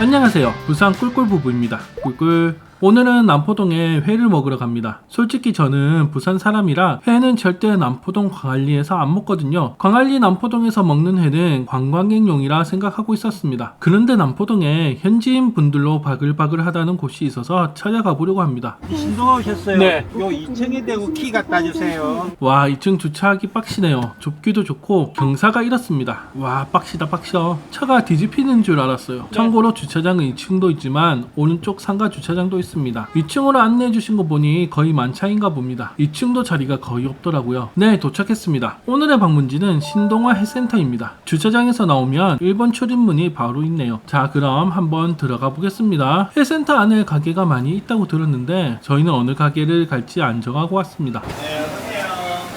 안녕하세요. 부산 꿀꿀부부입니다. 꿀꿀. 오늘은 남포동에 회를 먹으러 갑니다. 솔직히 저는 부산 사람이라 회는 절대 남포동 광안리에서 안 먹거든요. 광안리 남포동에서 먹는 회는 관광객용이라 생각하고 있었습니다. 그런데 남포동에 현지인 분들로 바글바글하다는 곳이 있어서 찾아가 보려고 합니다. 신동 오셨어요? 네. 요 2층에 대고 키 갖다 주세요. 와 2층 주차하기 빡시네요 좁기도 좋고 경사가 이렇습니다 와 빡시다 빡셔 차가 뒤집히는 줄 알았어요 참고로 주차장은 2층도 있지만 오른쪽 상가 주차장도 있습니다 2층으로 안내해 주신 거 보니 거의 만차인가 봅니다 2층도 자리가 거의 없더라고요 네 도착했습니다 오늘의 방문지는 신동화 해센터입니다 주차장에서 나오면 1번 출입문이 바로 있네요 자 그럼 한번 들어가 보겠습니다 해센터 안에 가게가 많이 있다고 들었는데 저희는 어느 가게를 갈지 안 정하고 왔습니다 네, 안녕하세요.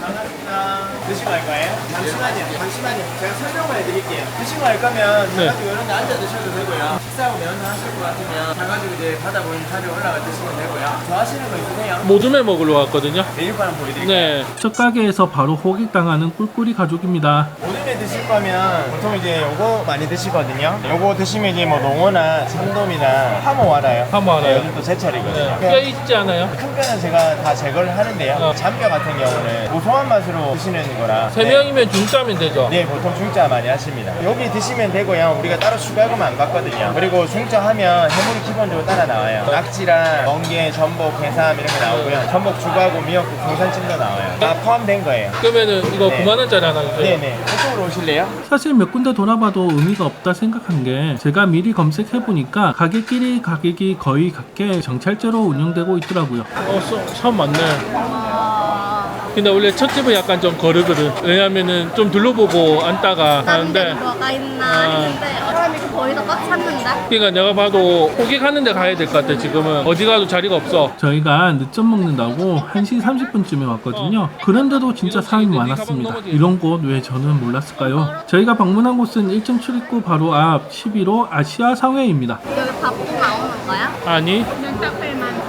반갑습니다. 드시고 갈 거예요? 잠시만요. 잠시만요. 제가 설명을 해드릴게요. 드시고 갈 거면 네. 가지고 이런 데 앉아 드셔도 되고요. 식사하고 면허 하실 것 같으면 가가지고 이제 바다 보이는 자리 올라가 드시면 되고요. 좋아하시는 거 있으세요? 모둠에 먹으러 왔거든요 메뉴판 보여드릴게요. 네. 첫 가게에서 바로 호객당하는 꿀꿀이 가족입니다. 오늘에 드실 거면 보통 이제 요거 많이 드시거든요. 요거 드시면 이제 뭐 농어나 참돔이나 하모 알아요? 하모 알아요. 네, 요즘 또제 차례거든요. 뼈 있지 않아요? 큰 뼈는 제가 다 제거를 하는데요. 어. 잔뼈 같은 경우는 고소한 맛으로 드시는 거라. 세 네. 명이면 중짜면 되죠. 네, 보통 중짜 많이 하십니다. 여기 드시면 되고요. 우리가 따로 추가금 안 받거든요. 그리고 중짜 하면 해물이 기본적으로 따라 나와요. 낙지랑 멍게, 전복, 해삼 이런 게 나오고요. 전복 추가하고 미역국, 동산찜도 나와요. 다 포함된 거예요. 그러면은 이거 네. 9만 원짜리 하나 주세요. 네네. 이쪽으로 오실래요? 사실 몇 군데 돌아봐도 의미가 없다 생각한 게 제가 미리 검색해 보니까 가게끼리 가격이 거의 같게 정찰제로 운영되고 있더라고요. 어, 써- 참 많네. 근데 원래 첫 집은 약간 좀 거르거든. 왜냐면은 좀 둘러보고 앉다가 다른 데 하는데. 뭐가 있나 아. 했는데 사람이 거의 다꽉 찼는데? 그러니까 내가 봐도 호객하는 데 가야 될 것 같아 지금은. 어디 가도 자리가 없어. 저희가 늦점 먹는다고 1시 30분쯤에 왔거든요. 그런데도 진짜 사람이 많았습니다. 이런 곳 왜 저는 몰랐을까요? 저희가 방문한 곳은 1층 출입구 바로 앞 11호 아시아 상회입니다. 여기 밥도 나오는 거야? 아니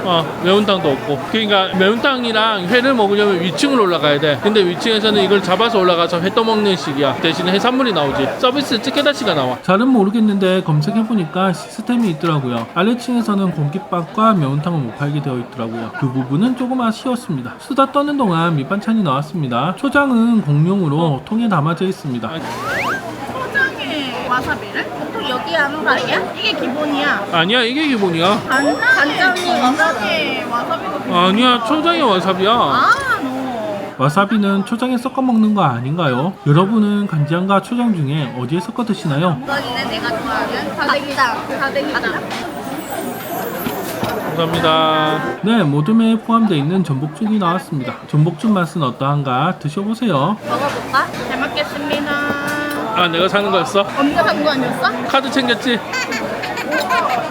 어, 매운탕도 없고. 그러니까 매운탕이랑 회를 먹으려면 위층으로 올라가야 돼. 근데 위층에서는 이걸 잡아서 올라가서 회 떠먹는 식이야. 대신에 해산물이 나오지. 서비스 찌개다시가 나와. 잘은 모르겠는데 검색해보니까 시스템이 있더라고요. 아래층에서는 공깃밥과 매운탕을 못 팔게 되어 있더라고요. 그 부분은 조금 아쉬웠습니다. 수다 떠는 동안 밑반찬이 나왔습니다. 초장은 공용으로 통에 담아져 있습니다. 포장에 와사비를? 거 아니야? 이게 기본이야 아니야, 이게 기본이야. 간, 간장이 와사비 와사비가 아니야, 초장이 와사비야. 아 너 와사비는 초장에 섞어 먹는 거 아닌가요? 여러분은 간장과 초장 중에 어디에 섞어 드시나요? 이거는 내가 좋아하는 가대기장 가대기장 감사합니다. 네, 모둠에 포함되어 있는 전복죽이 나왔습니다. 전복죽 맛은 어떠한가 드셔보세요. 먹어볼까? 잘 먹겠습니다 아, 내가 사는 거였어? 언니가 산거 아니었어? 카드 챙겼지?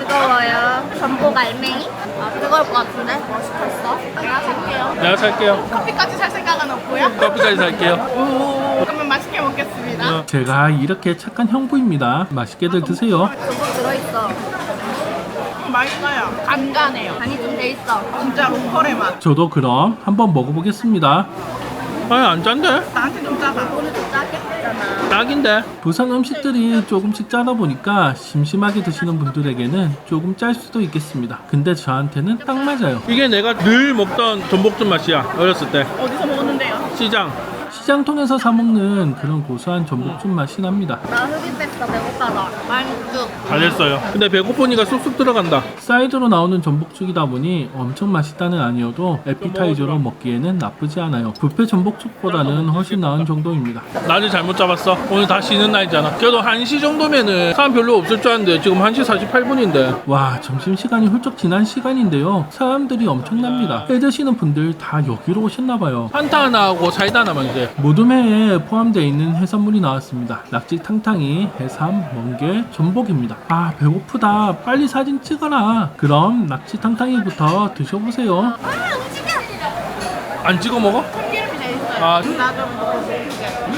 뜨거워요 전복 알맹이? 아 뜨거울 것 같은데? 멋있겠어? 내가 살게요 내가 살게요. 커피까지 살 생각은 없고요? 커피까지 살게요. 오 그러면 맛있게 먹겠습니다 어, 제가 이렇게 착한 형부입니다. 맛있게들 드세요. 전복 들어있어 맛있어요. 간간해요. 간이 좀 돼 있어 진짜 로컬의 맛. 저도 그럼 한번 먹어보겠습니다. 아니, 안 짠데? 나한테 좀 짜다. 오늘 좀 짜게 딱인데. 부산 음식들이 조금씩 짜다 보니까 심심하게 드시는 분들에게는 조금 짤 수도 있겠습니다. 근데 저한테는 딱 맞아요. 이게 내가 늘 먹던 전복죽 맛이야. 어렸을 때. 어디서 먹었는데요? 시장. 시장 통해서 사 먹는 그런 고소한 전복죽 맛이 납니다. 나 흡입 됐어 배고파서 만죽 잘 됐어요. 근데 배고프니까 쑥쑥 들어간다. 사이드로 나오는 전복죽이다 보니 엄청 맛있다는 아니어도 에피타이저로 먹기에는 나쁘지 않아요. 뷔페 전복죽보다는 훨씬 나은 정도입니다. 날을 잘못 잡았어. 오늘 다 쉬는 날이잖아. 그래도 1시 정도면은 사람 별로 없을 줄 알았는데 지금 1시 48분인데. 와, 점심시간이 훌쩍 지난 시간인데요. 사람들이 엄청납니다. 해 드시는 분들 다 여기로 오셨나봐요. 한타 하나 하고 사이다 하나만 이제. 모둠회에 포함되어 있는 해산물이 나왔습니다. 낙지 탕탕이, 해삼, 멍게, 전복입니다. 아, 배고프다. 빨리 사진 찍어라. 그럼 낙지 탕탕이부터 드셔보세요. 안 찍어 먹어? 참기름이 돼 있어요. 아, 나좀 먹어볼게.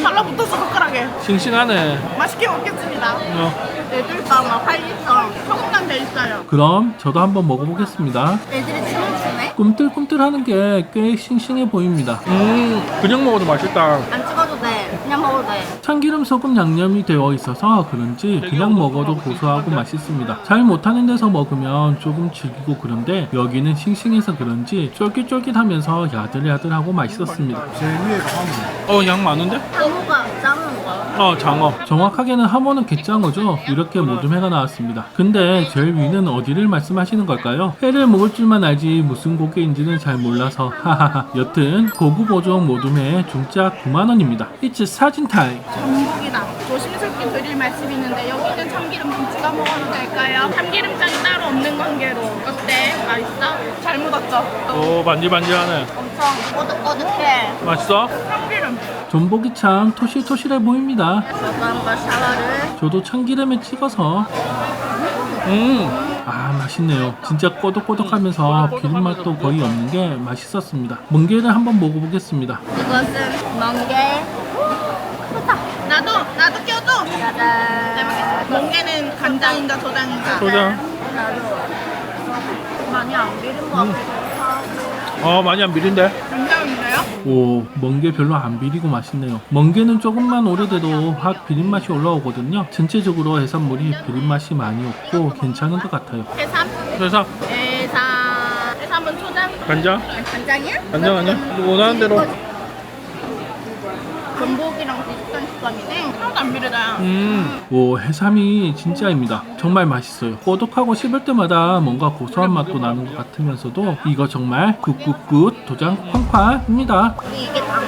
달라붙어서 젓가락에. 싱싱하네. 맛있게 먹겠습니다. 어, 애들과 막 팔리서 소금간 돼 있어요. 그럼 저도 한번 먹어보겠습니다. 애들이 추네? 꿈틀꿈틀하는 게 꽤 싱싱해 보입니다. 음, 그냥 먹어도 맛있다. 안 그냥 먹어도 돼. 참기름 소금 양념이 되어 있어서 그런지 그냥 먹어도 고소하고 맛있습니다. 잘 못하는 데서 먹으면 조금 질기고 그런데 여기는 싱싱해서 그런지 쫄깃쫄깃하면서 야들야들하고 맛있었습니다. 제일 위에가 하모. 어, 양 많은데? 장어가 작은 거. 어, 장어. 정확하게는 하모는 갯장어죠. 이렇게 모둠 회가 나왔습니다. 근데 제일 위는 어디를 말씀하시는 걸까요? 회를 먹을 줄만 알지 무슨 고기인지는 잘 몰라서 하하하. 여튼 고급 어종 모둠회 중짜 9만 원입니다. It's 사진 타임. 전복이다. 조심스럽게 드릴 말씀이 있는데 여기는 참기름 좀 찍어 먹어도 될까요? 참기름장이 따로 없는 관계로 어때? 맛있어? 잘 묻었죠? 오, 반질반질하네. 엄청 꼬득꼬득해. 맛있어? 참기름. 전복이 참 토실토실해 보입니다. 한번 샤워를. 저도 참기름에 찍어서 음, 아 맛있네요. 진짜 꼬독꼬독하면서 비린맛도 거의 없는 게 맛있었습니다. 멍게를 한번 먹어보겠습니다. 이것은 멍게. 짜잔. 멍게는 간장인가 조장인가? 소장. 많이 안 비린 것 같기도 하고. 어 많이 안 비린데? 간장인데요? 오 멍게 별로 안 비리고 맛있네요. 멍게는 조금만 오래돼도 확 비린 맛이 올라오거든요. 전체적으로 해산물이 비린 맛이 많이 없고 괜찮은 것 같아요. 해삼. 그래서 해삼. 해삼은 초장. 간장? 간장이야? 간장 아니야? 원하는 대로. 전복이랑 비슷한 식감이네. 하나도 안 비리다. 음, 오 해삼이 진짜입니다. 정말 맛있어요. 꼬독하고 씹을 때마다 뭔가 고소한 맛도 나는 것 같으면서도 이거 정말 굿굿굿 도장 쾅쾅입니다. 우리 이게 나오지?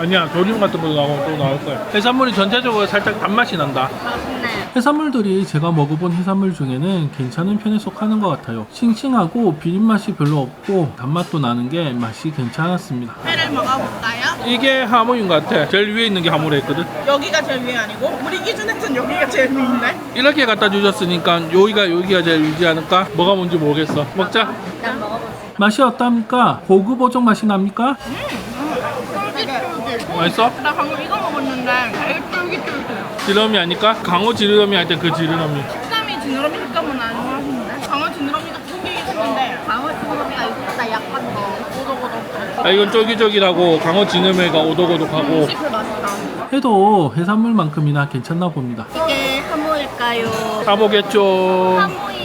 아니야 조림 같은 거 나오면 또 나올 거야. 해산물이 전체적으로 살짝 단맛이 난다. 맛있네. 해산물들이 제가 먹어본 해산물 중에는 괜찮은 편에 속하는 것 같아요. 싱싱하고 비린 맛이 별로 없고 단맛도 나는 게 맛이 괜찮았습니다. 회를 먹어볼까요? 이게 하모인 것 같아. 제일 위에 있는 게 하모래 있거든. 여기가 제일 위에 아니고 우리 기준에선 여기가 제일 위인데. 이렇게 갖다 주셨으니까 여기가 여기가 제일 위지 않을까? 뭐가 뭔지 모르겠어. 먹자. 일단 먹어보자. 맛이 어떻습니까? 고급 어종 맛이 납니까? 쫄깃쫄깃. 맛있어? 나 방금 이거 먹었는데 되게 쫄깃쫄깃해요. 지느러미 아니까? 강호 지느러미 할 때 그 지느러미. 식감이 지느러미 식감은 아닌 것 같은데. 강어 지느러미가 생기긴 했는데 방어 튀김보다 이거보다 약간 더 오독오독. 아 이건 쫄깃쫄깃하고 강호 지느러미가 오독오독하고 맛있다. 해도 해산물만큼이나 괜찮나 봅니다. 이게 하모일까요? 가보겠죠. 하모이.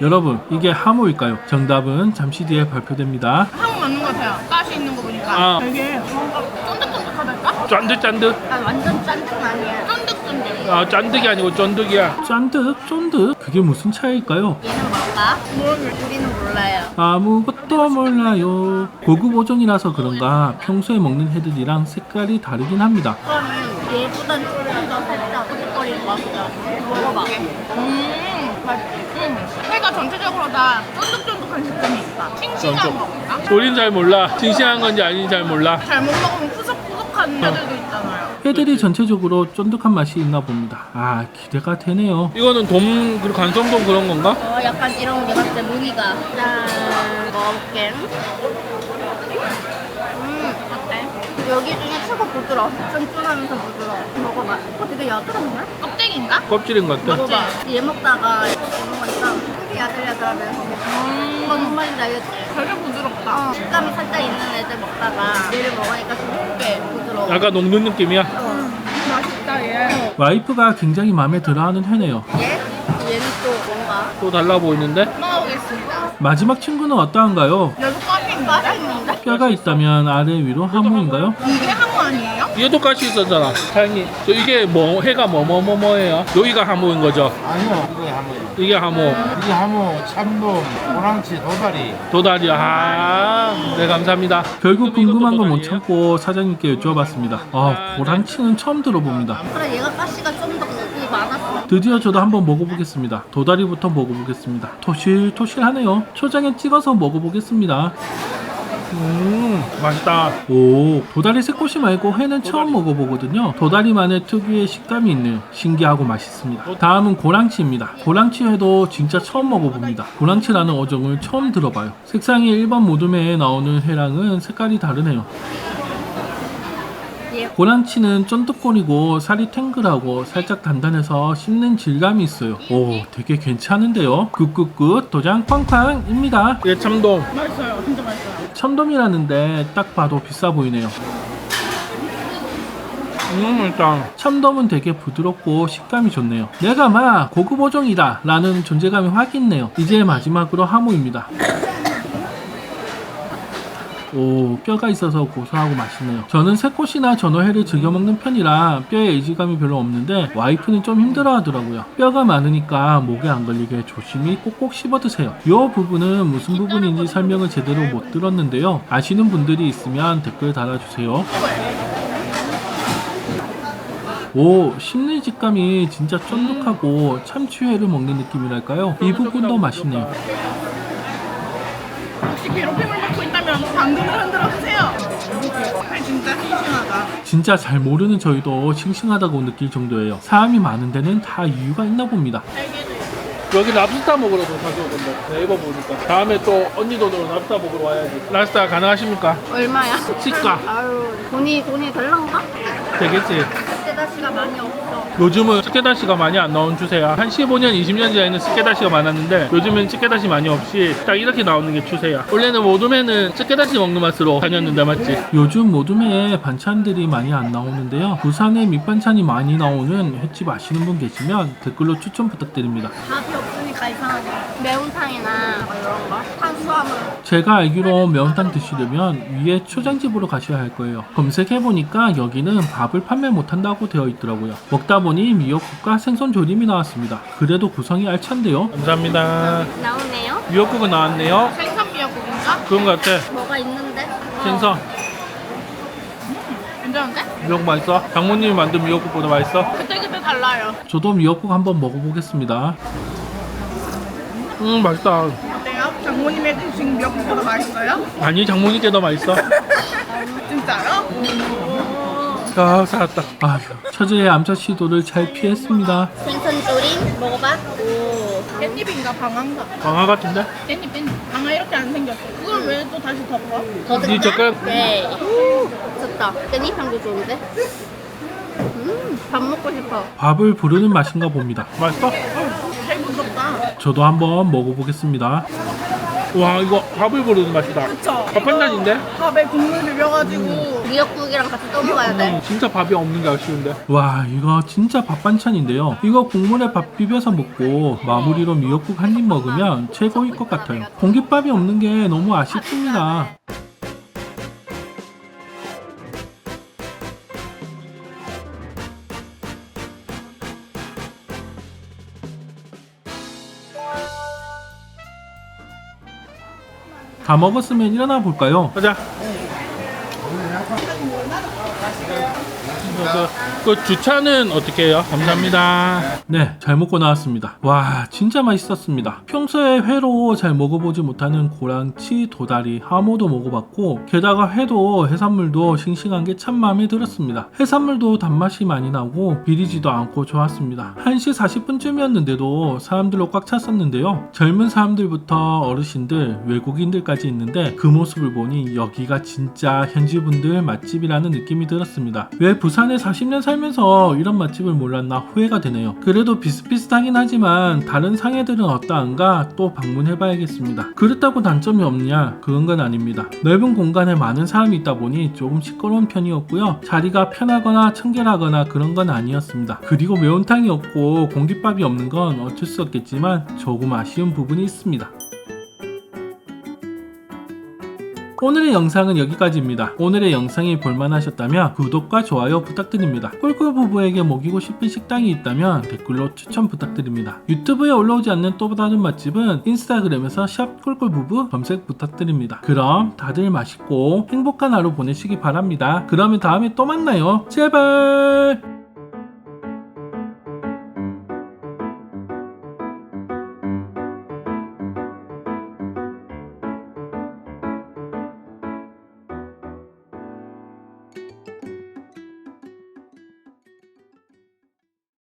여러분 이게 하모일까요? 정답은 잠시 뒤에 발표됩니다. 하모 맞는 것 같아요. 가시 있는 거 보니까. 아. 되게 뭔가 쫀득쫀득 하달까? 짠득짠득. 난 완전 짠득 아니야. 쫀득쫀득. 아 짠득이 아니고 쫀득이야. 짠득 쫀득. 그게 무슨 차이일까요? 얘는 뭘까? 우리는 몰라요. 아무것도 몰라요. 고급 어종이라서 그런가 평소에 먹는 해들이랑 색깔이 다르긴 합니다. 그러면 얘보단 조금 더 살짝 것 같아. 먹어봐. 음, 맛있지. 음. 회가 전체적으로 다 쫀득쫀득한 식감이 있다. 싱싱한 거니까. 우린 잘 몰라. 싱싱한 건지 아닌지 잘 몰라. 잘 못 먹으면 푸석 푸석한 애들도 있잖아요. 해들이 전체적으로 쫀득한 맛이 있나 봅니다. 아 기대가 되네요. 이거는 돔 그리고 간성돔 그런 건가? 어, 약간 이런 게 같아, 무늬가. 짠. 먹어볼게. 음, 어때? 여기 중에 최고 부드러워. 쫀쫀하면서 부드러워. 먹어봐. 어, 되게 야들한데? 껍데기인가? 껍질인 것 같아. 먹어봐. 얘 먹다가 먹는 거니까 되게 야들야들하면서 음, 뭔 말인지 알겠지? 되게 부드럽다. 어, 식감이 살짝 있는 애들 먹다가 얘를 먹으니까 좀꽤 부드러워. 약간 녹는 느낌이야. 맛있다, 얘. 와이프가 굉장히 마음에 들어하는 회네요. 얘? 얘는 또 뭔가? 또 달라 보이는데? 먹어보겠습니다. 마지막 친구는 어떠한가요? 여기 꽉 있는데? 뼈가 있다면 아래 위로 하모인가요? 이게 아니에요? 얘도 같이 있었잖아. 사장님, 저 이게 뭐 회가 뭐 뭐 뭐 뭐예요? 여기가 하모인 거죠? 아니요, 이게 하모예요. 이게 하모, 이게 하모, 참돔, 호랑치, 도다리. 도다리. 아, 네 감사합니다. 결국 궁금한 건 못 참고 사장님께 여쭤봤습니다. 아, 고랑치는 처음 들어봅니다. 그래 얘가 가시가 좀더 크기 많았어. 드디어 저도 한번 먹어보겠습니다. 도다리부터 먹어보겠습니다. 토실토실하네요. 초장에 찍어서 먹어보겠습니다. 음, 맛있다. 오, 도다리 새꼬시 말고 회는 처음 먹어보거든요. 도다리만의 특유의 식감이 있는 신기하고 맛있습니다. 다음은 고랑치입니다. 고랑치 회도 진짜 처음 먹어봅니다. 고랑치라는 어종을 처음 들어봐요. 색상이 일반 모둠회에 나오는 회랑은 색깔이 다르네요. 고랑치는 쫀득거리고 살이 탱글하고 살짝 단단해서 씹는 질감이 있어요. 오, 되게 괜찮은데요. 굿굿굿 도장 쾅쾅입니다. 예, 참돔. 맛있어요. 진짜 맛있어요. 참돔이라는데 딱 봐도 비싸 보이네요. 음 일단. 참돔은 되게 부드럽고 식감이 좋네요. 내가 막 고급 어종이다 라는 존재감이 확 있네요. 이제 마지막으로 하모입니다 오 뼈가 있어서 고소하고 맛있네요. 저는 새꽃이나 전어회를 즐겨 먹는 편이라 뼈에 의지감이 별로 없는데 와이프는 좀 힘들어 하더라고요. 뼈가 많으니까 목에 안 걸리게 조심히 꼭꼭 씹어 드세요. 이 부분은 무슨 부분인지 설명을 제대로 못 들었는데요. 아시는 분들이 있으면 댓글 달아주세요. 오 식감이 진짜 쫀득하고 참치회를 먹는 느낌이랄까요? 이 부분도 맛있네요 방금을 흔들어 주세요. 아, 진짜 싱싱하다. 진짜 잘 모르는 저희도 싱싱하다고 느낄 정도예요. 사람이 많은 데는 다 이유가 있나 봅니다. 여기 랍스타 먹으러 도 자주 오던데 네이버 보니까 다음에 또 언니 돈으로 랍스타 먹으러 와야지 랍스타 가능하십니까? 얼마야? 시가 아유, 돈이, 돈이 될란가? 되겠지 그때 다시가 많이 없어. 요즘은 찌개다시가 많이 안 나온 추세야. 한 15년 20년 전에는 찌개다시가 많았는데 요즘은 찌개다시 많이 없이 딱 이렇게 나오는 게 추세야. 원래는 모둠에는 찌개다시 먹는 맛으로 다녔는데 맞지? 요즘 모둠에 반찬들이 많이 안 나오는데요. 부산에 밑반찬이 많이 나오는 횟집 아시는 분 계시면 댓글로 추천 부탁드립니다. 밥이 없으 니까 이상하게. 매운탕이나 뭐 이런 거. 탄수화물. 제가 알기로 매운탕 드시려면 위에 초장집으로 가셔야 할 거예요. 검색해보니까 여기는 밥을 판매 못한다고 되어 있더라고요. 먹다 보니 미역국과 생선 조림이 나왔습니다. 그래도 구성이 알찬데요. 감사합니다. 나오네요. 미역국은 나왔네요. 생선 미역국인가? 그런 것 같아. 뭐가 있는데? 생선. 괜찮은데? 미역국 맛있어? 장모님이 만든 미역국보다 맛있어? 그때그때 달라요. 저도 미역국 한번 먹어보겠습니다. 음 맛있다. 어때요? 장모님의 드신 미역국보다 맛있어요? 아니 장모님께 더 맛있어. 진짜요? 아 살았다. 아휴 처제의 암샷 시도를 잘 피했습니다. 생선 조림 먹어봐. 오. 깻잎인가 방아인가? 강화 같은데? 깻잎 깻잎. 방아 이렇게 안 생겼어. 그걸 왜 또 다시 덮어? 더 이 젓가락 네. 좋다. 깻잎 향도 좋은데? 음, 밥 먹고 싶어. 밥을 부르는 맛인가 봅니다. 맛있어? 저도 한번 먹어보겠습니다. 와 이거 밥을 부르는 맛이다. 그쵸? 밥 한 잔인데? 밥에 국물 비벼가지고 미역국이랑 같이 떠 먹어야 돼. 음, 진짜 밥이 없는 게 아쉬운데. 와 이거 진짜 밥 반찬인데요. 이거 국물에 밥 비벼서 먹고 마무리로 미역국 한 입 먹으면 최고일 것 같아요. 공깃밥이 없는 게 너무 아쉽습니다. 다 먹었으면 일어나 볼까요? 가자. 그, 그 주차는 어떻게 해요? 감사합니다. 네, 잘 먹고 나왔습니다. 와, 진짜 맛있었습니다. 평소에 회로 잘 먹어보지 못하는 고랑치, 도다리, 하모도 먹어봤고, 게다가 회도 해산물도 싱싱한 게 참 마음에 들었습니다. 해산물도 단맛이 많이 나고 비리지도 않고 좋았습니다. 1시 40분쯤이었는데도 사람들로 꽉 찼었는데요. 젊은 사람들부터 어르신들, 외국인들까지 있는데 그 모습을 보니 여기가 진짜 현지분들 맛집이라는 느낌이 들었습니다. 왜 부산에 40년 살면서 이런 맛집을 몰랐나 후회가 되네요. 그래도 비슷비슷하긴 하지만 다른 상해들은 어떠한가 또 방문해봐야겠습니다. 그렇다고 단점이 없냐? 그건 건 아닙니다. 넓은 공간에 많은 사람이 있다 보니 조금 시끄러운 편이었고요. 자리가 편하거나 청결하거나 그런 건 아니었습니다. 그리고 매운탕이 없고 공깃밥이 없는 건 어쩔 수 없겠지만 조금 아쉬운 부분이 있습니다. 오늘의 영상은 여기까지입니다. 오늘의 영상이 볼만하셨다면 구독과 좋아요 부탁드립니다. 꿀꿀 부부에게 먹이고 싶은 식당이 있다면 댓글로 추천 부탁드립니다. 유튜브에 올라오지 않는 또 다른 맛집은 인스타그램에서 샵 꿀꿀 부부 검색 부탁드립니다. 그럼 다들 맛있고 행복한 하루 보내시기 바랍니다. 그러면 다음에 또 만나요. 제발!